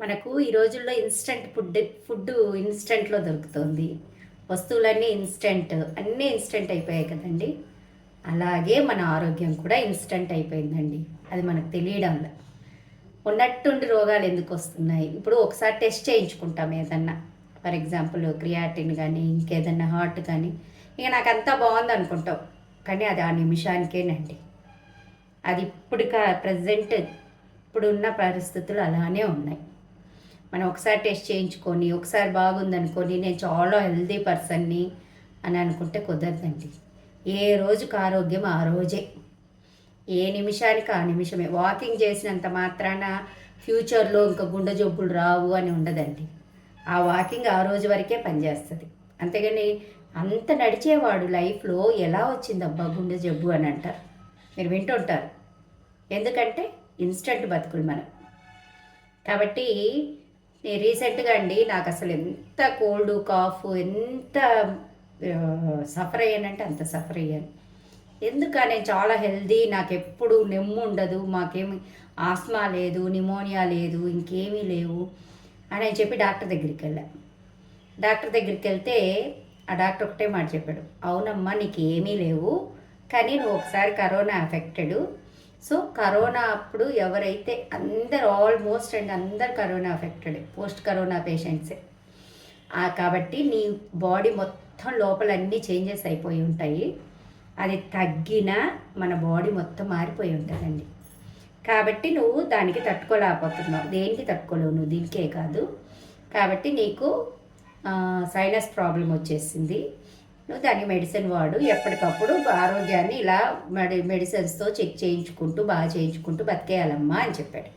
మనకు ఈ రోజుల్లో ఇన్స్టంట్ ఫుడ్ ఫుడ్ ఇన్స్టంట్లో దొరుకుతుంది. వస్తువులన్నీ ఇన్స్టంట్ అన్నీ ఇన్స్టంట్ అయిపోయాయి కదండి. అలాగే మన ఆరోగ్యం కూడా ఇన్స్టంట్ అయిపోయిందండి. అది మనకు తెలియడంలో. ఉన్నట్టుండి రోగాలు ఎందుకు వస్తున్నాయి? ఇప్పుడు ఒకసారి టెస్ట్ చేయించుకుంటాం ఏదన్నా. ఫర్ ఎగ్జాంపుల్ క్రియాటిన్ కానీ ఇంకేదన్నా హార్ట్ కానీ ఇక నాకు అంతా బాగుంది అనుకుంటాం. కానీ అది ఆ నిమిషానికేనండి. అది ఇప్పుడు ప్రజెంట్ ఇప్పుడున్న పరిస్థితులు అలానే ఉన్నాయి. మనం ఒకసారి టెస్ట్ చేయించుకొని ఒకసారి బాగుందనుకొని నేను చాలా హెల్దీ పర్సన్ని అని అనుకుంటే కుదరదండి. ఏ రోజుకు ఆరోగ్యం ఆ రోజే. ఏ నిమిషానికి ఆ నిమిషమే. వాకింగ్ చేసినంత మాత్రాన ఫ్యూచర్లో ఇంకా గుండె జబ్బులు రావు అని ఉండదండి. ఆ వాకింగ్ ఆ రోజు వరకే పనిచేస్తుంది. అంతేగాని అంత నడిచేవాడు లైఫ్లో ఎలా వచ్చిందబ్బా గుండె జబ్బు అని అంటారు. మీరు వింటుంటారు. ఎందుకంటే ఇన్స్టంట్ బతుకులు మనం. కాబట్టి నేను రీసెంట్గా అండి నాకు అసలు ఎంత కోల్డ్ కాఫ్ ఎంత సఫర్ అయ్యానంటే అంత సఫర్ అయ్యాను ఎందుక నేను చాలా హెల్దీ నాకు ఎప్పుడు నెమ్ము ఉండదు మాకేమి ఆస్మా లేదు నిమోనియా లేదు ఇంకేమీ లేవు అని చెప్పి డాక్టర్ దగ్గరికి వెళ్ళాను డాక్టర్ దగ్గరికి వెళ్తే ఆ డాక్టర్ ఒకటే మాట చెప్పాడు అవునమ్మా నీకు ఏమీ లేవు కానీ నువ్వు ఒకసారి కరోనా అఫెక్టెడ్ సో కరోనా అప్పుడు ఎవరైతే అందరు ఆల్మోస్ట్ అండ్ అందరు కరోనా అఫెక్టెడ్ పోస్ట్ కరోనా పేషెంట్సే కాబట్టి నీ బాడీ మొత్తం లోపల అన్ని చేంజెస్ అయిపోయి ఉంటాయి. అది తగ్గినా మన బాడీ మొత్తం మారిపోయి ఉంటుందండి. కాబట్టి నువ్వు దానికి తట్టుకోలేకపోతున్నావు. దేనికి తట్టుకోలేవు? నువ్వు దీనికే కాదు. కాబట్టి నీకు సైనస్ ప్రాబ్లం వచ్చేసింది. నువ్వు దానికి మెడిసిన్ వాడు. ఎప్పటికప్పుడు ఆరోగ్యాన్ని ఇలా మెడి మెడిసిన్స్తో చెక్ చేయించుకుంటూ బాగా చేయించుకుంటూ బతికేయాలమ్మా అని చెప్పాడు.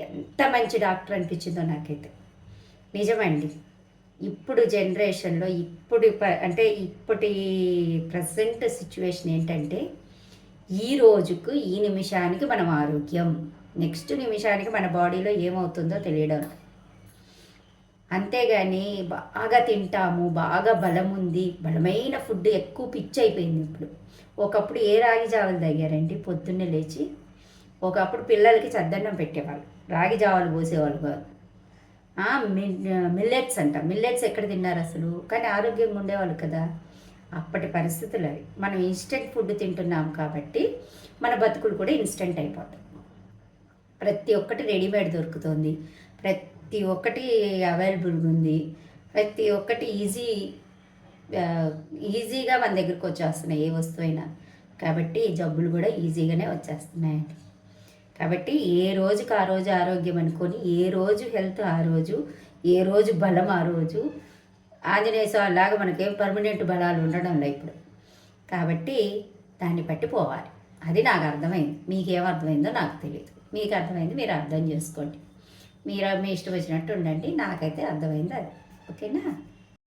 ఎంత మంచి డాక్టర్ అనిపించిందో నాకైతే. నిజమండి. ఇప్పుడు జనరేషన్లో ఇప్పుడు అంటే ఇప్పటి ప్రజెంట్ సిచ్యువేషన్ ఏంటంటే ఈ రోజుకు ఈ నిమిషానికి మనం ఆరోగ్యం. నెక్స్ట్ నిమిషానికి మన బాడీలో ఏమవుతుందో తెలియడం. అంతేగాని బాగా తింటాము బాగా బలం ఉంది బలమైన ఫుడ్ ఎక్కువ పిచ్చి అయిపోయింది ఇప్పుడు. ఒకప్పుడు ఏ రాగి జావలు తాగారండి పొద్దున్నే లేచి ఒకప్పుడు పిల్లలకి చద్దన్నం పెట్టేవాళ్ళు. రాగి జావలు పోసేవాళ్ళు కాదు. మిల్- మిల్లెట్స్ అంట. మిల్లెట్స్ ఎక్కడ తిన్నారు అసలు? కానీ ఆరోగ్యంగా ఉండేవాళ్ళు కదా. అప్పటి పరిస్థితులు అవి. మనం ఇన్స్టెంట్ ఫుడ్ తింటున్నాం కాబట్టి మన బతుకులు కూడా ఇన్స్టెంట్ అయిపోతాయి. ప్రతి ఒక్కటి రెడీమేడ్ దొరుకుతుంది. ప్రతి ప్రతి ఒక్కటి అవైలబుల్గా ఉంది. ప్రతి ఒక్కటి ఈజీ ఈజీగా మన దగ్గరికి వచ్చేస్తున్నాయి ఏ వస్తువైనా కాబట్టి జబ్బులు కూడా ఈజీగానే వచ్చేస్తున్నాయండి. కాబట్టి ఏ రోజుకి ఆ రోజు ఆరోగ్యం అనుకొని ఏ రోజు హెల్త్ ఆ రోజు ఏ రోజు బలం ఆ రోజు ఆంజనేయ స్వామి లాగా మనకేం పర్మనెంట్ బలాలు ఉండడం లేదు ఇప్పుడు. కాబట్టి దాన్ని బట్టి పోవాలి. అది నాకు అర్థమైంది. మీకేం అర్థమైందో నాకు తెలియదు. మీకు అర్థమైంది మీరు అర్థం చేసుకోండి. మీరు మీ ఇష్టం వచ్చినట్టు ఉండండి. నాకైతే అర్థమైంది అది. ఓకేనా?